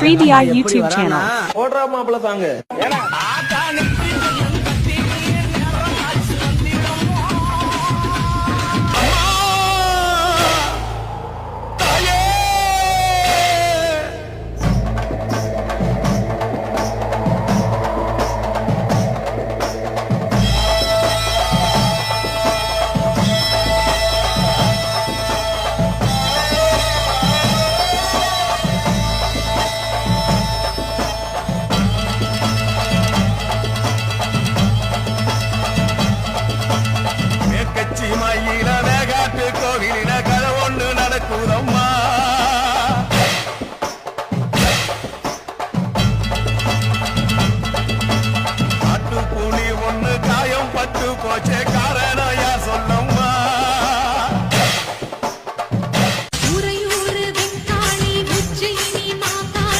ஸ்ரீதியா YouTube channel ஓடுறா மாப்பிள்ள song పట్టుకోచక